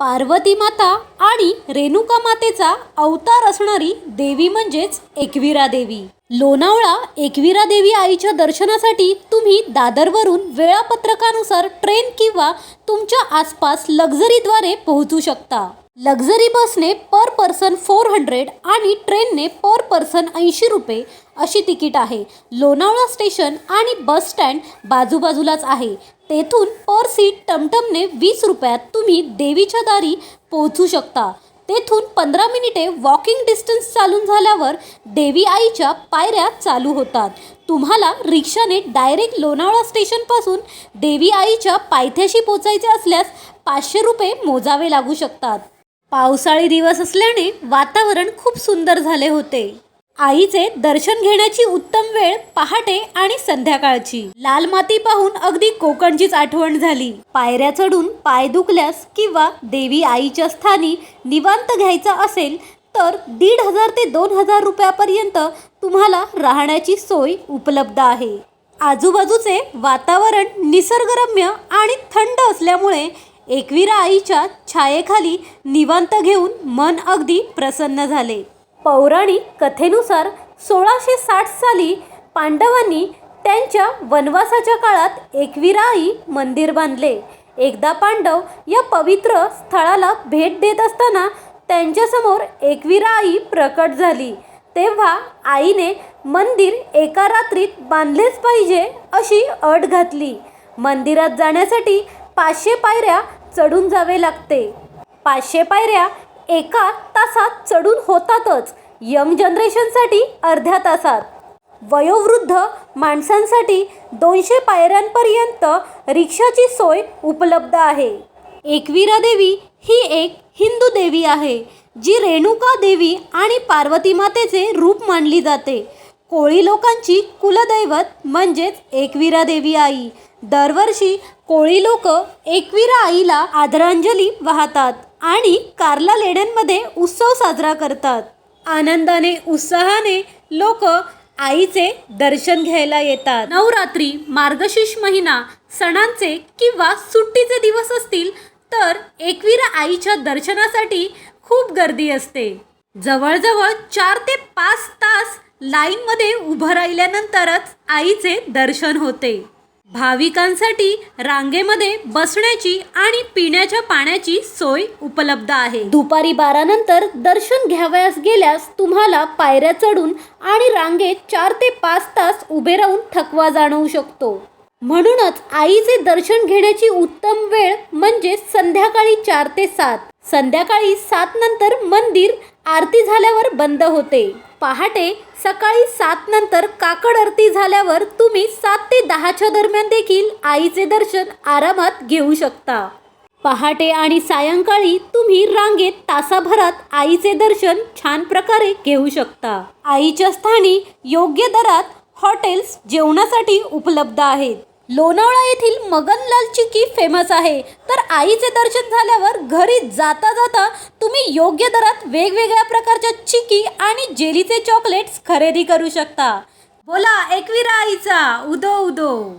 पार्वती माता आणि रेणुका मातेचा अवतार असणारी देवी म्हणजेच एकविरा देवी. लोणावळा एकविरा देवी आईच्या दर्शनासाठी तुम्ही दादरवरून वेळापत्रकानुसार ट्रेन किंवा तुमच्या आसपास लक्झरीद्वारे पोहोचू शकता. लक्झरी बसने पर पर्सन फोर हंड्रेड आणि ट्रेनने पर पर्सन ऐंशी रुपये अशी तिकीट आहे. लोणावळा स्टेशन आणि बस स्टँड बाजूबाजूलाच आहे. तेथून पर सीट टमटमने वीस रुपयात तुम्ही देवीच्या दारी पोहोचू शकता. तेथून पंधरा मिनिटे वॉकिंग डिस्टन्स चालून झाल्यावर देवी आईच्या पायऱ्या चालू होतात. तुम्हाला रिक्षाने डायरेक्ट लोणावळा स्टेशनपासून देवी आईच्या पायथ्याशी पोचायचे असल्यास पाचशे रुपये मोजावे लागू शकतात. पावसाळी दिवस असल्याने वातावरण खूप सुंदर झाले होते. आईचे दर्शन घेण्याची उत्तम वेळ पहाटे आणि संध्याकाळची. लाल माती पाहून अगदी कोकणचीच आठवण झाली. पायऱ्या चढून पाय दुखल्यास किंवा देवी आईच्या स्थानी निवांत घ्यायचा असेल तर दीड हजार ते दोन हजार रुपयापर्यंत तुम्हाला राहण्याची सोय उपलब्ध आहे. आजूबाजूचे वातावरण निसर्गरम्य आणि थंड असल्यामुळे एकविरा आईच्या छायेखाली निवांत घेऊन मन अगदी प्रसन्न झाले. पौराणिक कथेनुसार सोळाशे साठ साली पांडवांनी त्यांच्या वनवासाच्या काळात एकविराई आई मंदिर बांधले. एकदा पांडव या पवित्र स्थळाला भेट देत असताना त्यांच्यासमोर एकविराई आई प्रकट झाली. तेव्हा आईने मंदिर एका रात्रीत बांधलेच पाहिजे अशी अट घातली. मंदिरात जाण्यासाठी पाचशे पायऱ्या चढून जावे लागते. पाचशे पायऱ्या एका तासात चढून होतातच. यंग जनरेशनसाठी अर्ध्या तासात. वयोवृद्ध माणसांसाठी दोनशे पायऱ्यांपर्यंत रिक्षाची सोय उपलब्ध आहे. एकवीरा देवी ही एक हिंदू देवी आहे जी रेणुका देवी आणि पार्वती मातेचे रूप मानली जाते. कोळी लोकांची कुलदैवत म्हणजेच एकवीरा देवी आई. दरवर्षी कोळी लोक एकवीरा आईला आदरांजली वाहतात. आणि कार्ला लेण्यांमध्ये उत्सव साजरा करतात. आनंदाने उत्साहाने लोक आईचे दर्शन घ्यायला येतात. नवरात्री मार्गशीर्ष महिना सणांचे किंवा सुट्टीचे दिवस असतील तर एकविरा आईच्या दर्शनासाठी खूप गर्दी असते. जवळजवळ चार ते पाच तास लाईनमध्ये उभं राहिल्यानंतरच आईचे दर्शन होते. भाविकांसाठी रांगेमध्ये बसण्याची आणि पिण्याच्या पाण्याची सोय उपलब्ध आहे. दुपारी बारा नंतर दर्शन घ्यावयास गेल्यास तुम्हाला पायऱ्या चढून आणि रांगेत चार ते पाच तास उभे राहून थकवा जाणवू शकतो. म्हणूनच आईचे दर्शन घेण्याची उत्तम वेळ म्हणजे संध्याकाळी चार ते सात. संध्याकाळी सात नंतर मंदिर आरती झाल्यावर बंद होते. पहाटे सकाळी सात नंतर काकड आरती झाल्यावर तुम्ही सात ते दहाच्या दरम्यान देखील आईचे दर्शन आरामात घेऊ शकता. पहाटे आणि सायंकाळी तुम्ही रांगेत तासाभरात आईचे दर्शन छान प्रकारे घेऊ शकता. आईच्या स्थानी योग्य दरात हॉटेल्स जेवणासाठी उपलब्ध आहेत. लोणावळा येथील मगनलाल चिक्की फेमस आहे? तर आईचे दर्शन झाल्यावर घरी जाता जाता तुम्ही योग्य दरात वेगवेगळ्या प्रकारच्या चिक्की आणि जेलीचे चॉकलेट्स खरेदी करू शकता. बोला एकविरा आईचा. उदो उदो.